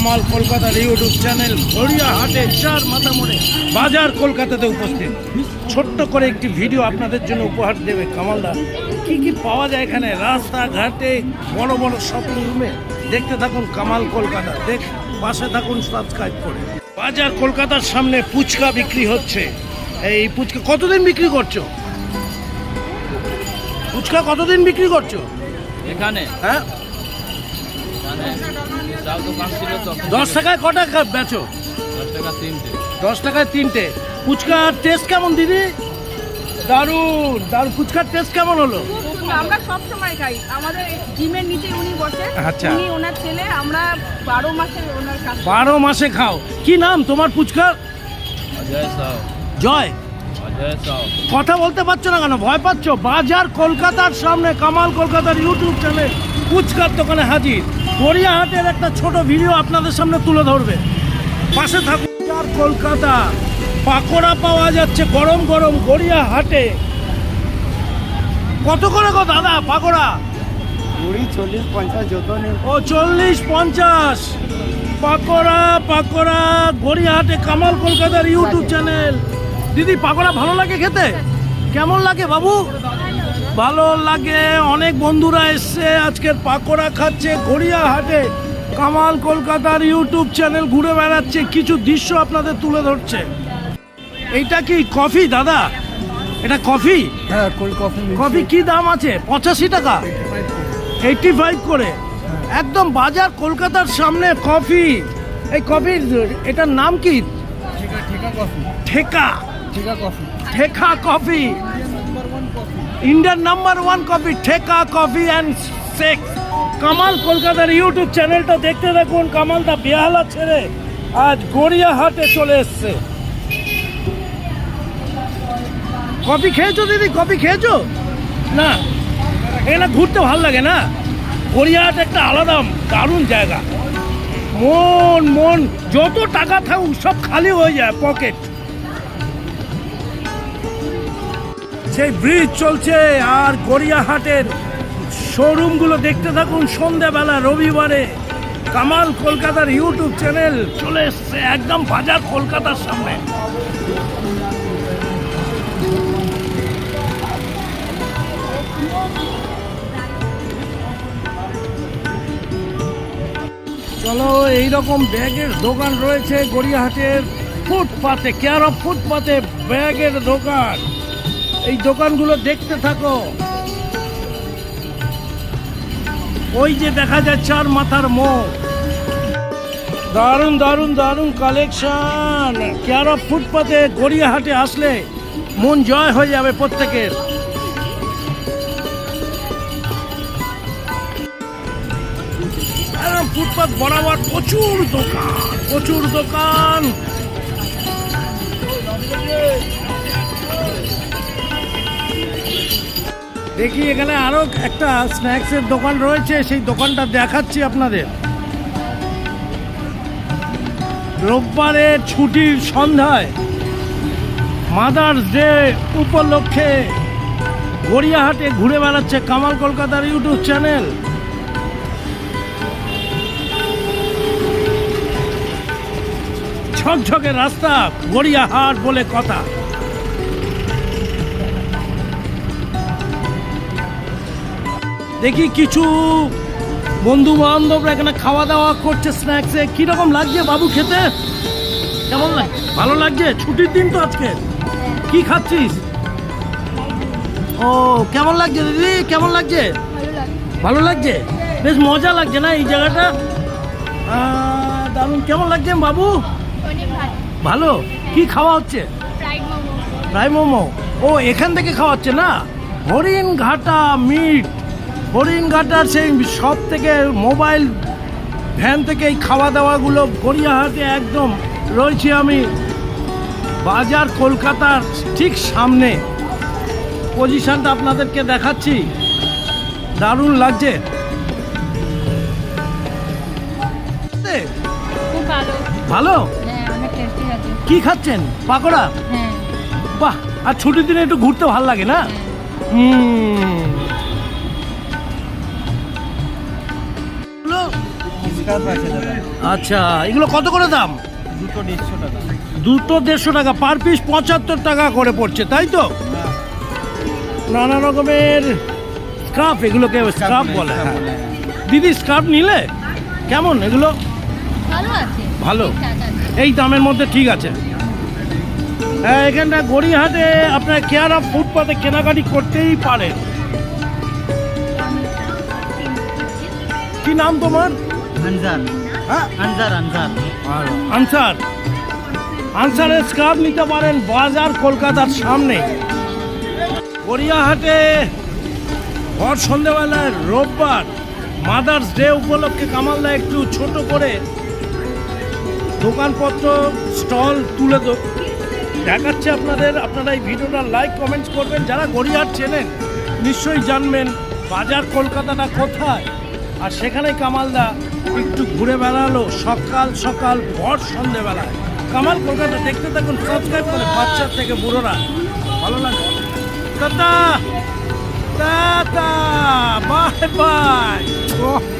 কামাল কলকাতার YouTube channel গড়িয়াহাটে চার মাথা মোড়ে বাজার কলকাতাতে উপস্থিত। ছোট্ট করে একটি ভিডিও আপনাদের জন্য উপহার দেবে কামালদা। কি কি পাওয়া যায় এখানে? রাস্তাঘাটে বড় বড় শপিং রুমে দেখতে থাকুন কামাল কলকাতা। দেখ পাশে থাকুন সাবস্ক্রাইব করে। বাজার কলকাতার সামনে ফুচকা বিক্রি হচ্ছে। এই ফুচকা কতদিন বিক্রি করছ? ফুচকা কতদিন বিক্রি করছ? এখানে? হ্যাঁ? দশ টাকায় কটা বেচো? দশ টাকা তিনটে দশ টাকায় তিনটে। ফুচকার টেস্ট কেমন দিদি? দারুণ দারুণ। ফুচকার টেস্ট কেমন হলো? আমরা সব সময় খাই। আমাদের জিমের নিচে উনি বসে। আচ্ছা। উনি ওনার ছেলে আমরা বারো মাসে ওনার কাছে বারো মাসে খাও। কি নাম তোমার ফুচকার জয়। কথা বলতে পারছ না কেন? ভয় পাচ্ছ? বাজার কলকাতার সামনে কামাল কলকাতার ইউটিউব চ্যানেল ফুচকার দোকানে হাজির। গড়িয়াহাটের একটা ছোট ভিডিও আপনাদের সামনে তুলে ধরবে। পাশে থাকুন। আর কলকাতা পাকোড়া পাওয়া যাচ্ছে গরম গরম গড়িয়াহাটে কত করে গো দাদা পাকোড়া? কুড়ি চল্লিশ পঞ্চাশ যত নেই ও চল্লিশ পঞ্চাশ। পাকোড়া পাকোড়া গড়িয়াহাটে কামাল কলকাতার ইউটিউব চ্যানেল। দিদি পাকোড়া ভালো লাগে খেতে? কেমন লাগে বাবু? ভালো লাগে। অনেক বন্ধুরা এসছে আজকের পাকোড়া খাচ্ছে গড়িয়াহাটে। কামাল কলকাতার ইউটিউব চ্যানেল ঘুরে বেড়াচ্ছে কিছু দৃশ্য আপনাদের তুলে ধরছে। এইটা কি কফি দাদা? এটা কফি? হ্যাঁ কফি কফি কি দাম আছে? পঁচাশি টাকা? এইটটি ফাইভ করে। একদম বাজার কলকাতার সামনে কফি। এই কফির এটার নাম কি? ঠিকা। ঠিকা কফি। ঠেকা coffee. Indian number one coffee ঠেকা কফি অ্যান্ড শেক কামাল কলকাতার ইউটিউব চ্যানেলটা দেখতে দেখুন কামাল দা বেহালা ছেড়ে আজ গড়িয়াহাটে চলে এসছে। কফি খেয়েছো দিদি? কফি খেয়েছো? না। এখানে ঘুরতে ভালো লাগে না। গড়িয়াহাট একটা আলাদা দারুণ জায়গা। মন মন, যত টাকা থাকুক, সব খালি হয়ে যায় পকেট সেই ব্রিজ চলছে আর গড়িয়াহাটের শোরুমগুলো দেখতে থাকুন সন্ধ্যাবেলা রবিবারে। কামাল কলকাতার ইউটিউব চ্যানেল চলে এসছে একদম বাজার কলকাতার সামনে। চলো, এইরকম ব্যাগের দোকান রয়েছে গড়িয়াহাটের। ফুটপাতে কেয়ার অফ ফুটপাতে ব্যাগের দোকান। এই দোকানগুলো দেখতে থাকো। ওই যে দেখা যাচ্ছে আর মাথার মুখ দারুণ দারুণ দারুণ কালেকশন কেয়ার ফুটপাতে গড়িয়াহাটে আসলে মন জয় হয়ে যাবে প্রত্যেকের। ফুটপাত বরাবর প্রচুর দোকান প্রচুর দোকান। দেখি এখানে আরও একটা স্ন্যাক্সের দোকান রয়েছে, সেই দোকানটা দেখাচ্ছি আপনাদের। রোববারের ছুটির সন্ধ্যায় মাদার্স ডে উপলক্ষে গড়িয়াহাটে ঘুরে বেড়াচ্ছে কামাল কলকাতার ইউটিউব চ্যানেল। ঝকঝকে রাস্তা, গড়িয়াহাট বলে কথা। দেখি কিছু বন্ধু বান্ধবরা এখানে খাওয়া দাওয়া করছে স্ন্যাক্সে কীরকম লাগছে বাবু খেতে? কেমন লাগে ভালো লাগছে? ছুটির দিন তো আজকে। কি খাচ্ছিস? ও কেমন লাগছে দিদি? কেমন লাগছে? ভালো লাগছে? বেশ মজা লাগছে না এই জায়গাটা? দারুণ। কেমন লাগছে বাবু? ভালো। কি খাওয়া হচ্ছে? ফ্রাই মোমো ও এখান থেকে খাওয়াচ্ছে না? হরিণ ঘাটা মিট। হরিণ ঘাটার সেই সব থেকে মোবাইল ভ্যান থেকে এই খাওয়া দাওয়াগুলো গড়িয়াহাটে একদম রয়েছি আমি। বাজার কলকাতার ঠিক সামনে। পজিশনটা আপনাদেরকে দেখাচ্ছি। দারুণ লাগছে। ভালো। হ্যাঁ কি খাচ্ছেন? পাকোড়া? হ্যাঁ। বাহ! আর ছুটির দিনে একটু ঘুরতে ভালো লাগে না? হুম। আচ্ছা এগুলো কত করে দাম? দুটো দেড়শো টাকা। দুটো দেড়শো টাকা পার পিস পঁচাত্তর টাকা করে পড়ছে তাই তো? নানা রকমের স্কার্ফ এগুলোকে স্কার্ফ বলে হ্যাঁ। দিদি স্কার্ফ নিলে? কেমন এগুলো? ভালো এই দামের মধ্যে ঠিক আছে। হ্যাঁ এখানটা গড়িয়াহাটে আপনার কেয়ার অফ ফুটপাতে কেনাকাটি করতেই পারেন। কি নাম তোমার? আনসার আনসারের স্কার্ফ নিতে পারেন বাজার কলকাতার সামনে। গড়িয়াহাটে ভর সন্ধ্যেবেলায় রোববার মাদার্স ডে উপলক্ষে কামালদা একটু ছোট করে দোকানপত্র স্টল তুলে দো দেখাচ্ছে আপনাদের আপনারা এই ভিডিওটা লাইক কমেন্টস করবেন। যারা গড়িয়াহাট চেনেন নিশ্চয়ই জানবেন বাজার কলকাতাটা কোথায়। আর সেখানে কামালদা একটু ঘুরে বেড়ালো, সকাল সকাল, ভর সন্ধেবেলায়। কামাল, কলকাতা দেখতে থাকুন সাবস্ক্রাইব করে বাচ্চা থেকে বুড়োরা। ভালো লাগে দাদা! Tata bye bye!